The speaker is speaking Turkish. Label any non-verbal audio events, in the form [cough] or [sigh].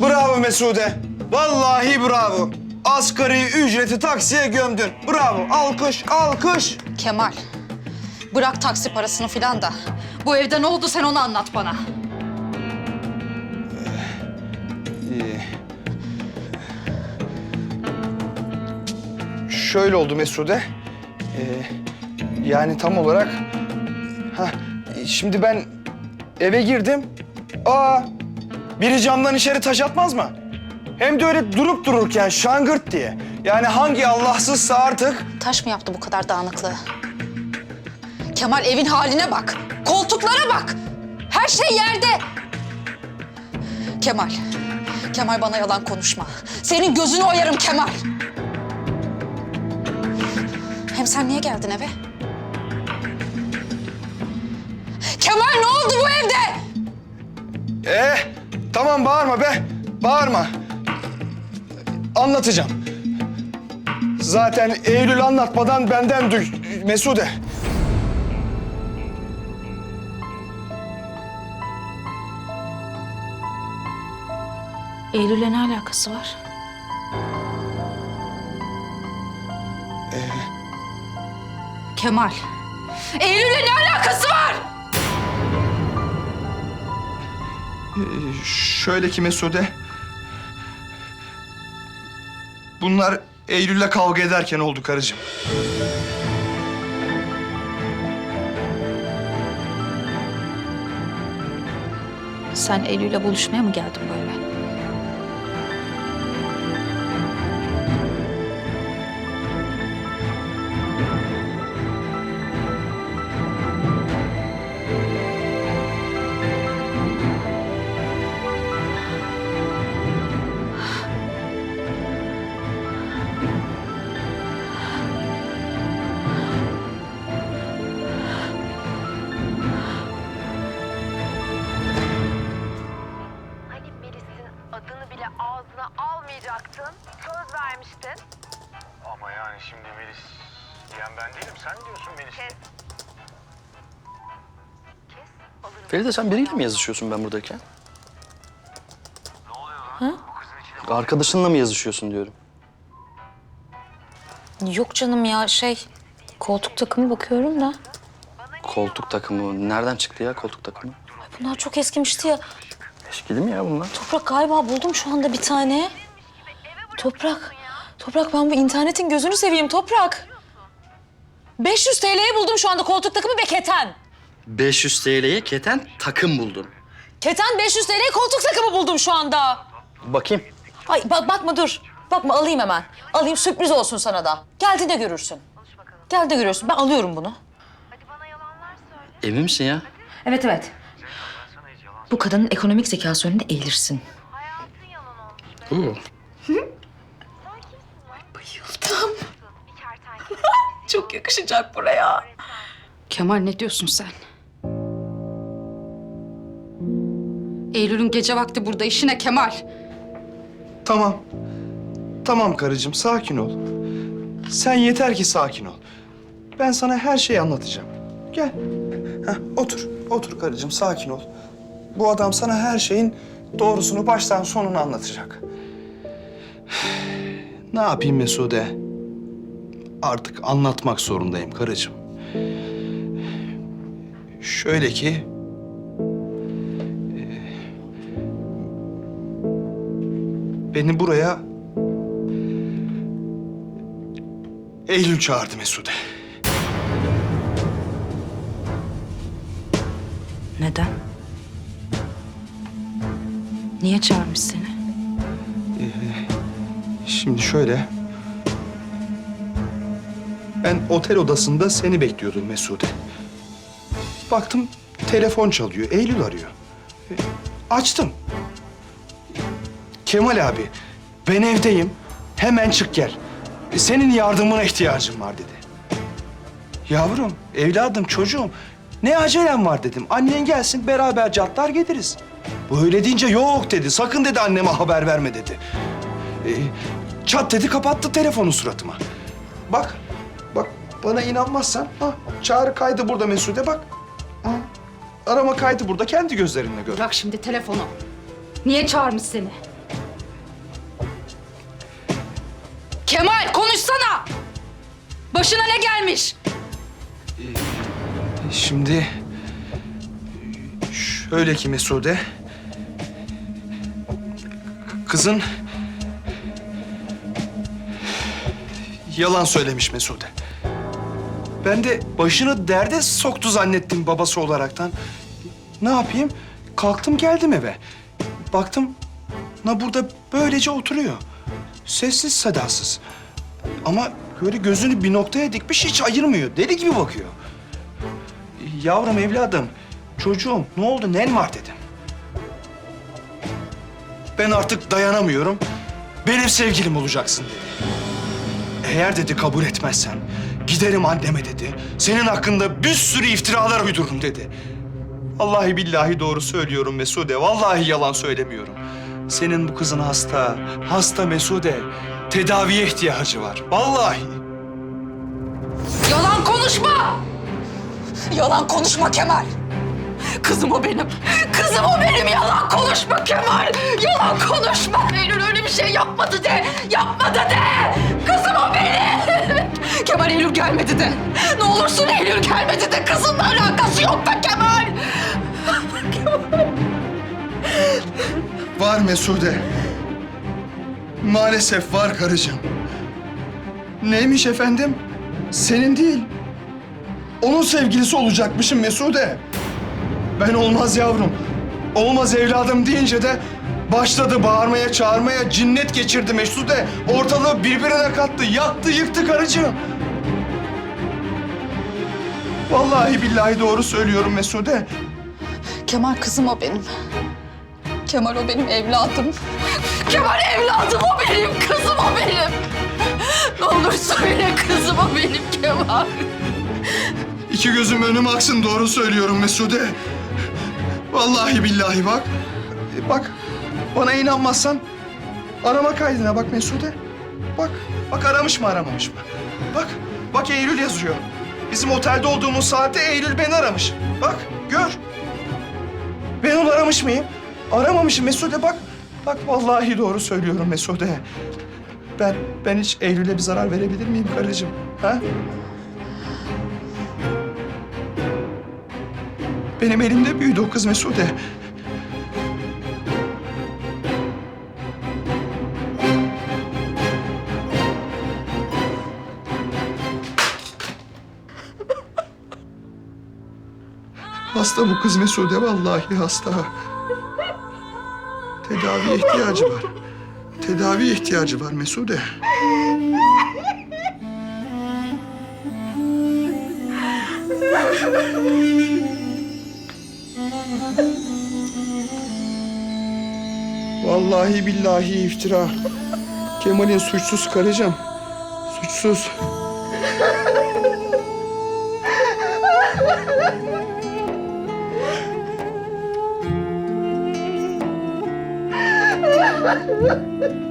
Bravo Mesude. Vallahi bravo. Asgari ücreti taksiye gömdün. Bravo. Alkış, alkış. Kemal, bırak taksi parasını filan da. Bu evde ne oldu sen onu anlat bana. Şöyle oldu Mesude. Ee, yani tam olarak... Ha, şimdi ben eve girdim. Aa, biri camdan içeri taş atmaz mı? Hem de öyle durup dururken şangırt diye. Yani hangi Allahsızsa artık... Taş mı yaptı bu kadar dağınıklığı? Kemal evin haline bak. Koltuklara bak. Her şey yerde. Kemal. Kemal bana yalan konuşma. Senin gözünü oyarım Kemal. Hem sen niye geldin eve? Kemal ne oldu bu evde? Eh, tamam bağırma be. Bağırma. Anlatacağım. Zaten Eylül anlatmadan benden duy Mesude. Eylül'le ne alakası var? Kemal. Eylül'le ne alakası var? Şöyle ki Mesude. Bunlar Eylül'le kavga ederken oldu karıcığım. Sen Eylül'le buluşmaya mı geldin? Hani almayacaktın. Söz vermiştin. Ama yani şimdi Melis diyen ben değilim. Sen diyorsun Melis. Kes. Kes. Alırım. Feride sen biriyle mi yazışıyorsun ben buradayken? Arkadaşınla mı yazışıyorsun diyorum. Yok canım ya şey koltuk takımı bakıyorum da. Koltuk takımı. Nereden çıktı ya koltuk takımı? Ay bunlar çok eskimişti ya. Eskidi mi ya bunlar? Toprak galiba buldum şu anda bir tane. Toprak. Toprak ben bu internetin gözünü seveyim Toprak. 500 TL'ye buldum şu anda koltuk takımı ve keten. 500 TL'ye keten takım buldun. Keten 500 TL'ye koltuk takımı buldum şu anda. Bakayım. Ay bak bakma dur. Bakma alayım hemen. Alayım sürpriz olsun sana da. Geldiğinde görürsün. Geldiğinde görürsün. Ben alıyorum bunu. Hadi bana yalanlar söyle. Emin misin ya? Evet evet. Bu kadının ekonomik zekası önünde eğilirsin. Hayatın yalan olmuş. Hı. Çok yakışacak buraya. Kemal ne diyorsun sen? Eylül'ün gece vakti burada işine Kemal. Tamam. Tamam karıcığım sakin ol. Sen yeter ki sakin ol. Ben sana her şeyi anlatacağım. Gel. Heh, otur. Otur karıcığım sakin ol. Bu adam sana her şeyin doğrusunu baştan sonuna anlatacak. [sighs] Ne yapayım Mesude? Artık anlatmak zorundayım karıcığım. Şöyle ki... e, Beni buraya Eylül çağırdı Mesude. Neden? Niye çağırmış seni? Şimdi şöyle. Ben otel odasında seni bekliyordum Mesude. Baktım telefon çalıyor. Eylül arıyor. E, Açtım. Kemal abi, ben evdeyim. Hemen çık gel. E, Senin yardımına ihtiyacım var dedi. Yavrum, evladım, çocuğum. Ne acelem var dedim. Annen gelsin beraber catlar geliriz. Bu öyle deyince yok dedi. Sakın dedi anneme haber verme dedi. Ee, çat dedi kapattı telefonu suratıma. Bak bana inanmazsan ha, çağrı kaydı burada Mesude bak. Ha, arama kaydı burada kendi gözlerinle gör. Bırak şimdi telefonu. Niye çağırmış seni? Kemal konuşsana! Başına ne gelmiş? Ee, şimdi şöyle ki Mesude. Kızın yalan söylemiş Mesude. Ben de başını derde soktu zannettim babası olaraktan. Ne yapayım? Kalktım geldim eve. Baktım na burada böylece oturuyor. Sessiz sedasız. Ama böyle gözünü bir noktaya dikmiş hiç ayırmıyor. Deli gibi bakıyor. Yavrum evladım, çocuğum ne oldu nen var dedim. Ben artık dayanamıyorum. Benim sevgilim olacaksın dedi. Eğer dedi kabul etmezsen giderim anneme dedi. Senin hakkında bir sürü iftiralar uydururum dedi. Vallahi billahi doğru söylüyorum Mesude. Vallahi yalan söylemiyorum. Senin bu kızın hasta. Hasta Mesude. Tedaviye ihtiyacı var. Vallahi. Yalan konuşma! Yalan konuşma Kemal! Kızım o benim. Kızım o benim. Yalan konuşma Kemal. Yalan konuşma. Eylül öyle bir şey yapmadı de. Yapmadı de. Kızım o benim. Kemal Eylül gelmedi de. Ne olursun Eylül gelmedi de. Kızınla alakası yok da Kemal. Var Mesude. Maalesef var karıcığım. Neymiş efendim? Senin değil. Onun sevgilisi olacakmışım Mesude. Ben olmaz yavrum. Olmaz evladım deyince de başladı bağırmaya çağırmaya cinnet geçirdi Mesude. Ortalığı birbirine kattı. Yaktı yıktı karıcığım. Vallahi billahi doğru söylüyorum Mesude. Kemal kızım o benim. Kemal o benim evladım. Kemal evladım o benim. Kızım o benim. Ne olur söyle kızım o benim Kemal. İki gözüm önüme aksın doğru söylüyorum Mesude. Vallahi billahi bak. E, Bak bana inanmazsan arama kaydına bak Mesude. Bak bak aramış mı aramamış mı? Bak bak Eylül yazıyor. Bizim otelde olduğumuz saatte Eylül beni aramış. Bak gör. Ben onu aramış mıyım? Aramamışım Mesude bak. Bak vallahi doğru söylüyorum Mesude. Ben ben hiç Eylül'e bir zarar verebilir miyim karıcığım? Ha? Benim elimde büyüdü o kız Mesude. Hasta bu kız Mesude vallahi hasta. Tedaviye ihtiyacı var. Tedaviye ihtiyacı var Mesude. Vallahi billahi iftira. Kemal'in suçsuz karıcığım. Suçsuz. Ha ha ha ha!